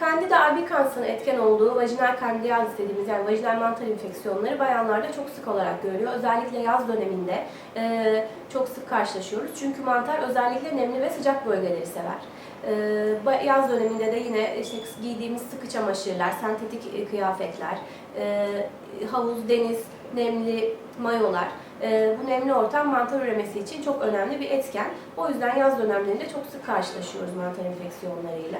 Candida albicans'ın etken olduğu vajinal kandidiyaz dediğimiz yani vajinal mantar enfeksiyonları bayanlarda çok sık olarak görülüyor. Özellikle yaz döneminde e, çok sık karşılaşıyoruz. Çünkü mantar özellikle nemli ve sıcak bölgeleri sever. E, yaz döneminde de yine işte giydiğimiz sıkı çamaşırlar, sentetik e, kıyafetler, e, havuz, deniz, nemli mayolar, e, bu nemli ortam mantar üremesi için çok önemli bir etken. O yüzden yaz dönemlerinde çok sık karşılaşıyoruz mantar enfeksiyonlarıyla.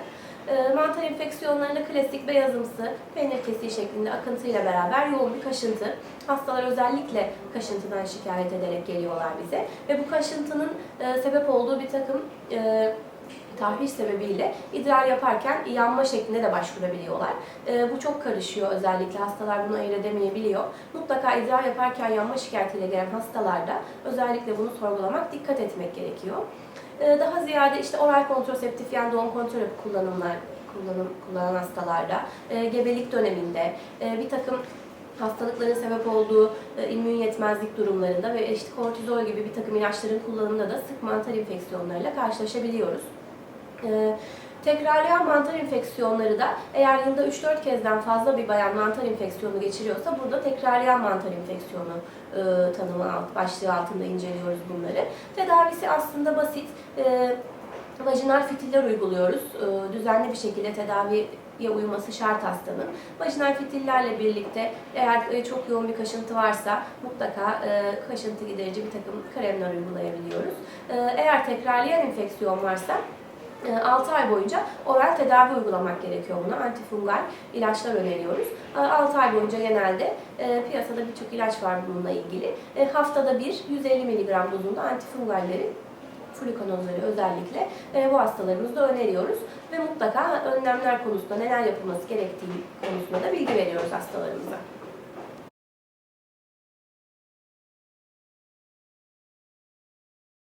E, mantar enfeksiyonlarında klasik beyazımsı peynir kesiği şeklinde akıntıyla beraber yoğun bir kaşıntı. Hastalar özellikle kaşıntıdan şikayet ederek geliyorlar bize ve bu kaşıntının e, sebep olduğu bir takım e, tahriş sebebiyle idrar yaparken yanma şeklinde de başvurabiliyorlar. E, bu çok karışıyor özellikle hastalar bunu ayırt edemeyebiliyor. Mutlaka idrar yaparken yanma şikayetiyle gelen hastalarda özellikle bunu sorgulamak, dikkat etmek gerekiyor. E, daha ziyade işte oral kontraseptif yani doğum kontrol kullanımlar kullanım, kullanan hastalarda, e, gebelik döneminde e, bir takım hastalıkların sebep olduğu e, immün yetmezlik durumlarında ve işte kortizol gibi bir takım ilaçların kullanımında da sık mantar enfeksiyonlarıyla karşılaşabiliyoruz. E, tekrarlayan mantar enfeksiyonları da eğer yılda 3-4 kezden fazla bir bayan mantar enfeksiyonu geçiriyorsa burada tekrarlayan mantar enfeksiyonu e, tanımı alt, başlığı altında inceliyoruz bunları. Tedavisi aslında basit. E, vajinal fitiller uyguluyoruz. E, düzenli bir şekilde tedaviye uyması şart hastanın. Vajinal fitillerle birlikte eğer e, çok yoğun bir kaşıntı varsa mutlaka e, kaşıntı giderici bir takım kremler uygulayabiliyoruz. E, eğer tekrarlayan enfeksiyon varsa 6 ay boyunca oral tedavi uygulamak gerekiyor buna. Antifungal ilaçlar öneriyoruz. 6 ay boyunca genelde e, piyasada birçok ilaç var bununla ilgili. E, Haftada bir 150 mg dozunda antifungalleri flukonozları özellikle e, bu hastalarımızda öneriyoruz ve mutlaka önlemler konusunda neler yapılması gerektiği konusunda da bilgi veriyoruz hastalarımıza.